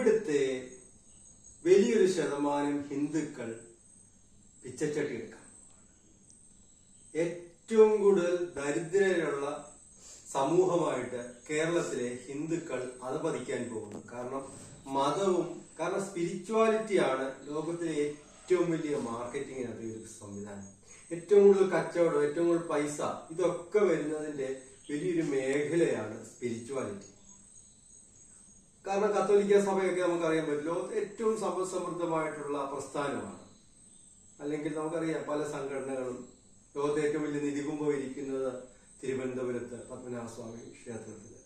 ഇവിടുത്തെ വലിയൊരു ശതമാനം ഹിന്ദുക്കൾ പിച്ചച്ചട്ടി എടുക്കാം ഏറ്റവും കൂടുതൽ ദരിദ്രരുള്ള സമൂഹമായിട്ട് കേരളത്തിലെ ഹിന്ദുക്കൾ അധപതിക്കാൻ പോകുന്നു. കാരണം മതവും കാരണം സ്പിരിച്വാലിറ്റിയാണ് ലോകത്തിലെ ഏറ്റവും വലിയ മാർക്കറ്റിങ്ങിനകത്ത് ഒരു സംവിധാനം. ഏറ്റവും കൂടുതൽ കച്ചവടം ഏറ്റവും കൂടുതൽ പൈസ ഇതൊക്കെ വരുന്നതിന്റെ വലിയൊരു മേഖലയാണ് സ്പിരിച്വാലിറ്റി കാരണം കത്തോലിക്ക സഭയൊക്കെ നമുക്കറിയാൻ പറ്റും ഏറ്റവും സമ്പദ്സമൃദ്ധമായിട്ടുള്ള പ്രസ്ഥാനമാണ്. അല്ലെങ്കിൽ നമുക്കറിയാം പല സംഘടനകളും ലോകത്തെ ഏറ്റവും വലിയ നിധികുംഭം ഇരിക്കുന്നത് തിരുവനന്തപുരത്ത് പത്മനാഭസ്വാമി ക്ഷേത്രത്തിൽ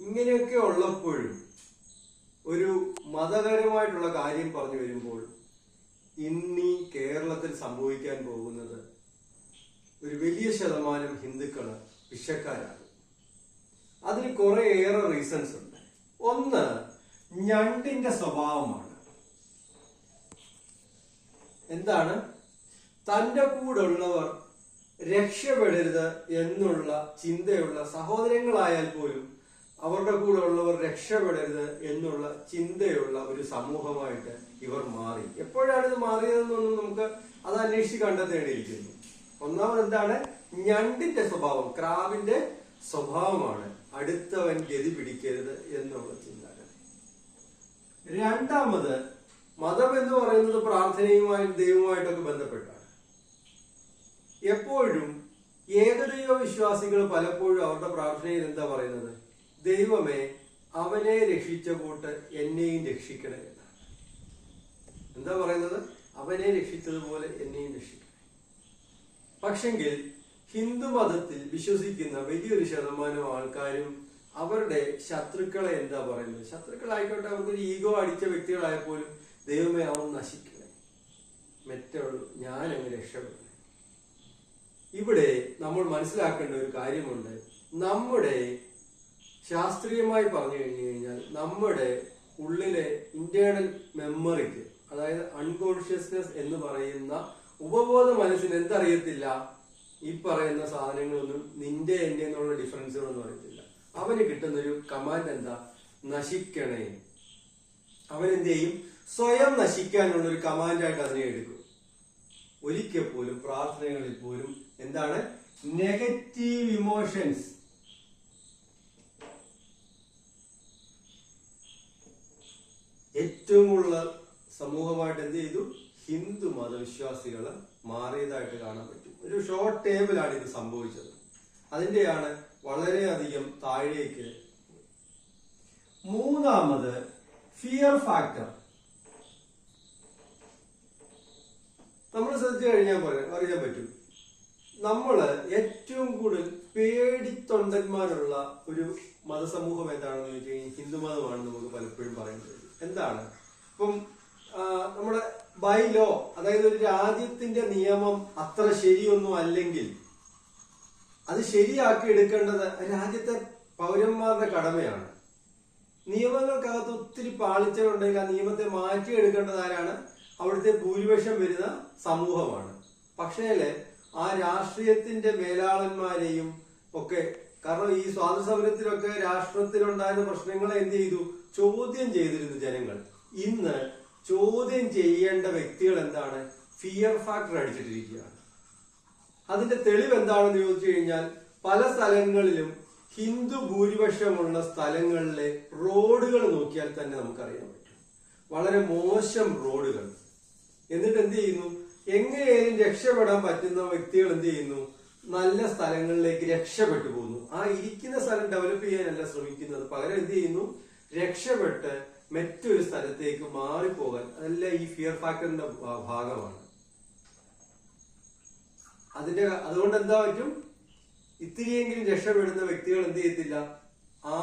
ഇങ്ങനെയൊക്കെ ഉള്ളപ്പോഴും ഒരു മതകരമായിട്ടുള്ള കാര്യം പറഞ്ഞു വരുമ്പോൾ ഇന്നീ കേരളത്തിൽ സംഭവിക്കാൻ പോകുന്നത് ഒരു വലിയ ശതമാനം ഹിന്ദുക്കൾ വിഷക്കാരാണ് അതിന് കുറെ ഏറെ റീസൺസ് ഉണ്ട്. ഒന്ന് ഞണ്ടിന്റെ സ്വഭാവമാണ്. എന്താണ്? തന്റെ കൂടെ ഉള്ളവർ രക്ഷപ്പെടരുത് എന്നുള്ള ചിന്തയുള്ള സഹോദരങ്ങളായാൽ പോലും അവരുടെ കൂടെ ഉള്ളവർ രക്ഷപ്പെടരുത് എന്നുള്ള ചിന്തയുള്ള ഒരു സമൂഹമായിട്ട് ഇവർ മാറി. എപ്പോഴാണ് ഇത് മാറിയതെന്നൊന്നും നമുക്ക് അത് അന്വേഷിച്ച് കണ്ടെത്തേണ്ടിയിരിക്കുന്നു. ഒന്നാമത് എന്താണ് ഞണ്ടിന്റെ സ്വഭാവം ക്രാവിന്റെ സ്വഭാവമാണ്. അടുത്തവൻ ഗതി പിടിക്കരുത് എന്നുള്ള ചിന്താഗതി. രണ്ടാമത് മതം എന്ന് പറയുന്നത് പ്രാർത്ഥനയുമായും ദൈവവുമായിട്ടൊക്കെ ബന്ധപ്പെട്ടാണ്. എപ്പോഴും ഏകദൈവ വിശ്വാസികൾ പലപ്പോഴും അവരുടെ പ്രാർത്ഥനയിൽ എന്താ പറയുന്നത്? ദൈവമേ അവനെ രക്ഷിച്ച കൂട്ട് എന്നെയും രക്ഷിക്കണേ എന്താ പറയുന്നത്? അവനെ രക്ഷിച്ചതുപോലെ എന്നെയും രക്ഷിക്കണേ. പക്ഷെങ്കിൽ ഹിന്ദു മതത്തിൽ വിശ്വസിക്കുന്ന വലിയൊരു ശതമാനം ആൾക്കാരും അവരുടെ ശത്രുക്കളെ എന്താ പറയുന്നത്? ശത്രുക്കളായിക്കോട്ടെ അവർക്കൊരു ഈഗോ അടിച്ച വ്യക്തികളായപ്പോലും ദൈവമേ അവൻ നശിക്കണേ. മെറ്റുള്ളൂ ഞാൻ അങ്ങ് രക്ഷപ്പെടണേ. ഇവിടെ നമ്മൾ മനസ്സിലാക്കേണ്ട ഒരു കാര്യമുണ്ട്. നമ്മുടെ ശാസ്ത്രീയമായി പറഞ്ഞു കഴിഞ്ഞു കഴിഞ്ഞാൽ നമ്മുടെ ഉള്ളിലെ ഇന്റേണൽ മെമ്മറിക്ക് അതായത് അൺകോൺഷ്യസ്നെസ് എന്ന് പറയുന്ന ഉപബോധ മനസ്സിന് എന്തറിയത്തില്ല? ഈ പറയുന്ന സാധനങ്ങളൊന്നും നിന്റെ എന്റെ എന്നുള്ള ഡിഫറൻസുകളൊന്നും അറിയത്തില്ല. അവന് കിട്ടുന്ന ഒരു കമാൻഡ് എന്താ? നശിക്കണേ. അവൻ എന്ത് ചെയ്യും? സ്വയം നശിക്കാനുള്ള ഒരു കമാൻഡായിട്ട് അതിനെ എടുക്കും. ഒരിക്കൽ പോലും പ്രാർത്ഥനകളിൽ പോലും എന്താണ്? നെഗറ്റീവ് ഇമോഷൻസ് ഏറ്റവും കൂടുതൽ സമൂഹമായിട്ട് എന്ത് ചെയ്തു? ഹിന്ദു മതവിശ്വാസികൾ മാറിയതായിട്ട് കാണാൻ പറ്റും. ഒരു ഷോർട്ട് ടേബിളാണ് ഇത് സംഭവിച്ചത്. അതിന്റെയാണ് വളരെയധികം താഴേക്ക് മൂന്നാമത് ഫിയർ ഫാക്ടർ നമ്മൾ ശ്രദ്ധിച്ചു കഴിഞ്ഞാൽ പറയാം അറിയാൻ പറ്റും. നമ്മൾ ഏറ്റവും കൂടുതൽ പേടിത്തൊണ്ടന്മാരുള്ള ഒരു മതസമൂഹം ഏതാണെന്ന് ചോദിച്ചു കഴിഞ്ഞാൽ ഹിന്ദു നമുക്ക് പലപ്പോഴും പറയുന്നത് എന്താണ്? ഇപ്പം നമ്മുടെ ബൈ ലോ അതായത് ഒരു രാജ്യത്തിന്റെ നിയമം അത്ര ശരിയൊന്നും അല്ലെങ്കിൽ അത് ശരിയാക്കി എടുക്കേണ്ടത് രാജ്യത്തെ പൗരന്മാരുടെ കടമയാണ്. നിയമങ്ങൾക്കകത്ത് ഒത്തിരി പാളിച്ചകളുണ്ടെങ്കിൽ ആ നിയമത്തെ മാറ്റിയെടുക്കേണ്ടത് ആരാണ്? അവിടുത്തെ ഭൂരിപക്ഷം വരുന്ന സമൂഹമാണ്. പക്ഷേ ആ രാഷ്ട്രീയത്തിന്റെ മേലാളന്മാരെയും ഒക്കെ കാരണം ഈ സ്വാതന്ത്ര്യ സമരത്തിലൊക്കെ രാഷ്ട്രത്തിലുണ്ടായിരുന്ന പ്രശ്നങ്ങളെ എന്ത് ചെയ്തു? ചോദ്യം ചെയ്തിരുന്നു ജനങ്ങൾ. ഇന്ന് ചോദ്യം ചെയ്യേണ്ട വ്യക്തികൾ എന്താണ്? ഫിയർ ഫാക്ടർ അടിച്ചിട്ടിരിക്കുകയാണ്. അതിന്റെ തെളിവ് എന്താണെന്ന് ചോദിച്ചു കഴിഞ്ഞാൽ പല സ്ഥലങ്ങളിലും ഹിന്ദു ഭൂരിപക്ഷമുള്ള സ്ഥലങ്ങളിലെ റോഡുകൾ നോക്കിയാൽ തന്നെ നമുക്കറിയാൻ പറ്റും. വളരെ മോശം റോഡുകൾ. എന്നിട്ട് എന്ത് ചെയ്യുന്നു? എങ്ങനെയായാലും രക്ഷപ്പെടാൻ പറ്റുന്ന വ്യക്തികൾ എന്ത് ചെയ്യുന്നു? നല്ല സ്ഥലങ്ങളിലേക്ക് രക്ഷപ്പെട്ടു പോകുന്നു. ആ ഇരിക്കുന്ന സ്ഥലം ഡെവലപ്പ് ചെയ്യാനല്ല ശ്രമിക്കുന്നത്. പകരം എന്ത് ചെയ്യുന്നു? രക്ഷപ്പെട്ട് മറ്റൊരു സ്ഥലത്തേക്ക് മാറിപ്പോകാൻ അതെല്ലാം ഈ ഫിയർ ഫാക്ടറിന്റെ ഭാഗമാണ്. അതിന്റെ അതുകൊണ്ട് എന്താ പറ്റും? ഇത്തിരിയെങ്കിലും രക്ഷപ്പെടുന്ന വ്യക്തികൾ എന്ത് ചെയ്യത്തില്ല? ആ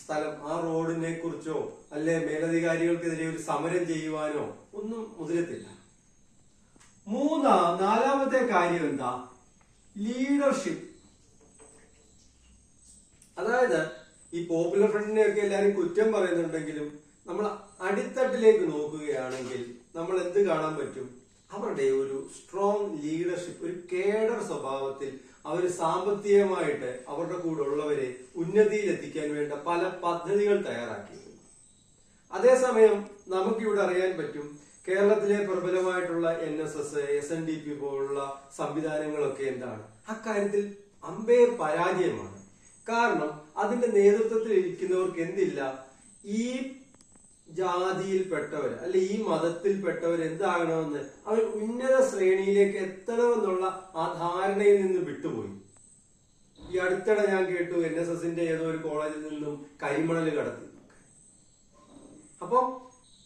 സ്ഥലം ആ റോഡിനെ കുറിച്ചോ അല്ലെ മേലധികാരികൾക്കെതിരെ ഒരു സമരം ചെയ്യുവാനോ ഒന്നും മുതിരത്തില്ല. മൂന്നാ നാലാമത്തെ കാര്യം എന്താ? ലീഡർഷിപ്പ് അതായത് ഈ പോപ്പുലർ ഫ്രണ്ടിനെയൊക്കെ എല്ലാവരും കുറ്റം പറയുന്നുണ്ടെങ്കിലും നമ്മൾ അടിത്തട്ടിലേക്ക് നോക്കുകയാണെങ്കിൽ നമ്മൾ എന്ത് കാണാൻ പറ്റും? അവരുടെ ഒരു സ്ട്രോങ് ലീഡർഷിപ്പ് ഒരു കേഡർ സ്വഭാവത്തിൽ അവർ സാമ്പത്തികമായിട്ട് അവരുടെ കൂടെ ഉള്ളവരെ ഉന്നതിയിലെത്തിക്കാൻ വേണ്ട പല പദ്ധതികൾ തയ്യാറാക്കിയിരുന്നു അതേസമയം നമുക്കിവിടെ അറിയാൻ പറ്റും കേരളത്തിലെ പ്രബലമായിട്ടുള്ള N S S S N D P പോലുള്ള സംവിധാനങ്ങളൊക്കെ എന്താണ്? അക്കാര്യത്തിൽ അമ്പേ പരാജയമാണ്. കാരണം അതിന്റെ നേതൃത്വത്തിൽ ഇരിക്കുന്നവർക്ക് എന്തില്ല? ഈ ജാതിയിൽപ്പെട്ടവർ അല്ലെ ഈ മതത്തിൽപ്പെട്ടവർ എന്താകണമെന്ന് അവർ ഉന്നത ശ്രേണിയിലേക്ക് എത്തണമെന്നുള്ള ആ ധാരണയിൽ നിന്ന് വിട്ടുപോയി. ഈ അടുത്തിടെ ഞാൻ കേട്ടു എൻ എസ് എസിന്റെ ഏതോ ഒരു കോളേജിൽ നിന്നും കരിമണൽ കടത്തി. അപ്പം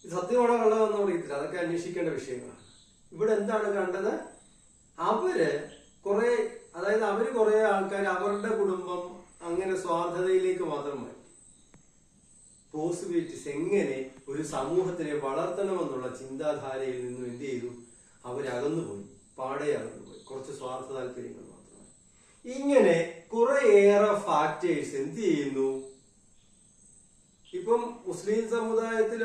സത്യമാണ് കള്ളതെന്ന് പറയത്തില്ല. അതൊക്കെ അന്വേഷിക്കേണ്ട വിഷയങ്ങളാണ്. ഇവിടെ എന്താണ് കണ്ടത്? അവർ കുറെ അതായത് അവർ കുറെ ആൾക്കാർ അവരുടെ കുടുംബം അങ്ങനെ സ്വാർത്ഥതയിലേക്ക് മാത്രം പോസിബിലിറ്റീസ് എങ്ങനെ ഒരു സമൂഹത്തിനെ വളർത്തണമെന്നുള്ള ചിന്താധാരയിൽ നിന്നും എന്ത് ചെയ്തു? അവരകന്നുപോയി പാടെ അകന്നുപോയി. കുറച്ച് സ്വാർത്ഥ താല്പര്യങ്ങൾ മാത്രമാണ് ഇങ്ങനെ കുറെയേറെ ഫാക്ടേഴ്സ് എന്ത് ചെയ്യുന്നു? ഇപ്പം മുസ്ലിം സമുദായത്തിൽ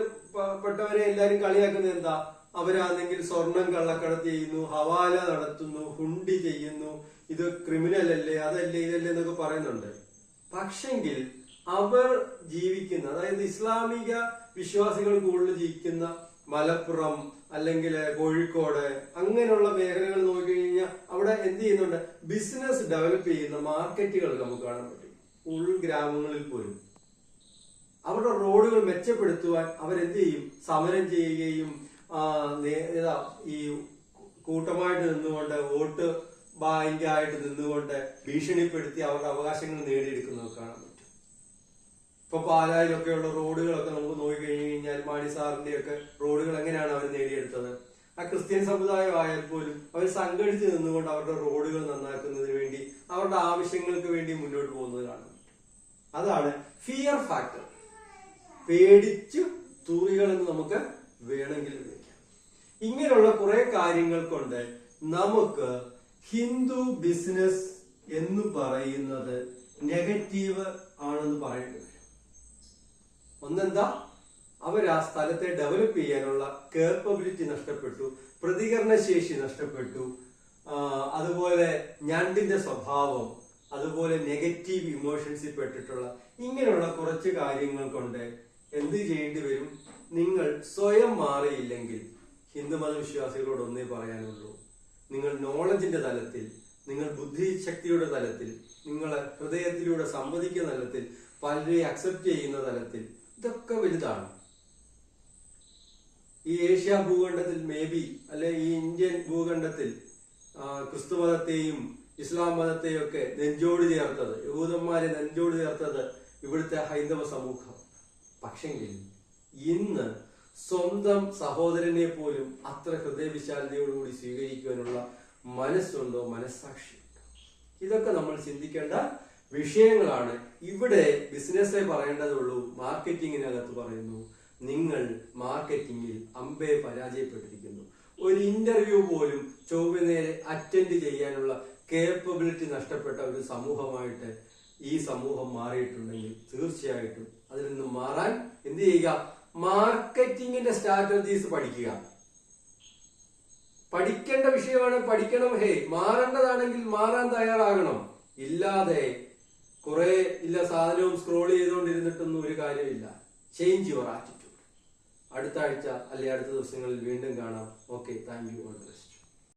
പെട്ടവരെ എല്ലാരും കളിയാക്കുന്നത് എന്താ? അവരാണെങ്കിൽ സ്വർണം കള്ളക്കടത്ത് ചെയ്യുന്നു ഹവാല നടത്തുന്നു ഹുണ്ടി ചെയ്യുന്നു. ഇത് ക്രിമിനൽ അല്ലേ? അതല്ലേ ഇതല്ലേ എന്നൊക്കെ പറയുന്നുണ്ട്. പക്ഷെങ്കിൽ അവർ ജീവിക്കുന്ന അതായത് ഇസ്ലാമിക വിശ്വാസികൾ കൂടുതൽ ജീവിക്കുന്ന മലപ്പുറം അല്ലെങ്കിൽ കോഴിക്കോട് അങ്ങനെയുള്ള മേഖലകൾ നോക്കിക്കഴിഞ്ഞാൽ അവിടെ എന്ത് ചെയ്യുന്നുണ്ട്? ബിസിനസ് ഡെവലപ്പ് ചെയ്യുന്ന മാർക്കറ്റുകൾ നമുക്ക് കാണാൻ പറ്റും. ഉൾഗ്രാമങ്ങളിൽ പോലും. അവരുടെ റോഡുകൾ മെച്ചപ്പെടുത്തുവാൻ അവരെന്ത് ചെയ്യും? സമരം ചെയ്യുകയും ഏതാ ഈ കൂട്ടമായിട്ട് നിന്നുകൊണ്ട് വോട്ട് ബാങ്കായിട്ട് നിന്നുകൊണ്ട് ഭീഷണിപ്പെടുത്തി അവരുടെ അവകാശങ്ങൾ നേടിയെടുക്കുന്നത് കാണാൻ പറ്റും. ഇപ്പൊ പാലായിലൊക്കെയുള്ള റോഡുകളൊക്കെ നമുക്ക് നോക്കി കഴിഞ്ഞു കഴിഞ്ഞാൽ മാണി സാറിന്റെ ഒക്കെ റോഡുകൾ എങ്ങനെയാണ് അവർ നേടിയെടുത്തത്? ആ ക്രിസ്ത്യൻ സമുദായം ആയാൽ പോലും അവർ സംഘടിച്ച് നിന്നുകൊണ്ട് അവരുടെ റോഡുകൾ നന്നാക്കുന്നതിന് വേണ്ടി അവരുടെ ആവശ്യങ്ങൾക്ക് വേണ്ടി മുന്നോട്ട് പോകുന്നത് കാണുന്നു അതാണ് ഫിയർ ഫാക്ടർ പേടിച്ചു തൂറികളെന്ന് നമുക്ക് വേണമെങ്കിൽ വിളിക്കാം. ഇങ്ങനെയുള്ള കുറെ കാര്യങ്ങൾ കൊണ്ട് നമുക്ക് ഹിന്ദു ബിസിനസ് എന്ന് പറയുന്നത് നെഗറ്റീവ് ആണെന്ന് വരും ഒന്നെന്താ? അവർ ആ സ്ഥലത്തെ ഡെവലപ്പ് ചെയ്യാനുള്ള കേപ്പബിലിറ്റി നഷ്ടപ്പെട്ടു പ്രതികരണശേഷി നഷ്ടപ്പെട്ടു. അതുപോലെ ഞണ്ടിന്റെ സ്വഭാവം അതുപോലെ നെഗറ്റീവ് ഇമോഷൻസിൽ പെട്ടിട്ടുള്ള ഇങ്ങനെയുള്ള കുറച്ച് കാര്യങ്ങൾ കൊണ്ട് എന്ത് ചെയ്യേണ്ടി വരും? നിങ്ങൾ സ്വയം മാറിയില്ലെങ്കിൽ ഹിന്ദു മതവിശ്വാസികളോട് ഒന്നേ പറയാനുള്ളൂ. നിങ്ങൾ നോളജിന്റെ തലത്തിൽ നിങ്ങൾ ബുദ്ധിശക്തിയുടെ തലത്തിൽ നിങ്ങളെ ഹൃദയത്തിലൂടെ സമ്മതിക്കുന്ന തലത്തിൽ പലരെ അക്സെപ്റ്റ് ചെയ്യുന്ന തലത്തിൽ ഇതൊക്കെ വലുതാണ്. ഈ ഏഷ്യ ഭൂഖണ്ഡത്തിൽ മേ ബി അല്ലെ ഈ ഇന്ത്യൻ ഭൂഖണ്ഡത്തിൽ ക്രിസ്തുമതത്തെയും ക്രിസ്തു മതത്തെയും ഇസ്ലാം മതത്തെയും ഒക്കെ നെഞ്ചോട് ചേർത്തത് യഹൂദന്മാരെ നെഞ്ചോട് ചേർത്തത് ഇവിടുത്തെ ഹൈന്ദവ സമൂഹം. പക്ഷെങ്കിൽ ഇന്ന് സ്വന്തം സഹോദരനെ പോലും അത്ര ഹൃദയവിശാലതയോടുകൂടി സ്വീകരിക്കുവാനുള്ള മനസ്സുണ്ടോ? മനസ്സാക്ഷിയുണ്ടോ. ഇതൊക്കെ നമ്മൾ ചിന്തിക്കേണ്ട വിഷയങ്ങളാണ്. ഇവിടെ ബിസിനസ്സേ പറയേണ്ടതുള്ളൂ മാർക്കറ്റിങ്ങിനകത്ത് പറയുന്നു നിങ്ങൾ മാർക്കറ്റിങ്ങിൽ അമ്പേ പരാജയപ്പെട്ടിരിക്കുന്നു. ഒരു ഇന്റർവ്യൂ പോലും ചൊവ്വ നേരെ അറ്റൻഡ് ചെയ്യാനുള്ള കേപ്പബിലിറ്റി നഷ്ടപ്പെട്ട ഒരു സമൂഹമായിട്ട് ഈ സമൂഹം മാറിയിട്ടുണ്ടെങ്കിൽ തീർച്ചയായിട്ടും അതിൽ നിന്ന് മാറാൻ എന്ത് ചെയ്യുക? മാർക്കറ്റിങ്ങിന്റെ സ്ട്രാറ്റജീസ് പഠിക്കുക. പഠിക്കേണ്ട വിഷയമാണ് പഠിക്കണം. ഹേ മാറേണ്ടതാണെങ്കിൽ മാറാൻ തയ്യാറാകണം. ഇല്ലാതെ കുറെ ഇല്ല സാധനവും സ്ക്രോൾ ചെയ്തുകൊണ്ടിരുന്നിട്ടൊന്നും ഒരു കാര്യമില്ല ചേഞ്ച് യുവർ ആറ്റിറ്റ്യൂഡ് അടുത്ത ആഴ്ച അല്ലെ അടുത്ത ദിവസങ്ങളിൽ വീണ്ടും കാണാം. Okay thank you all the best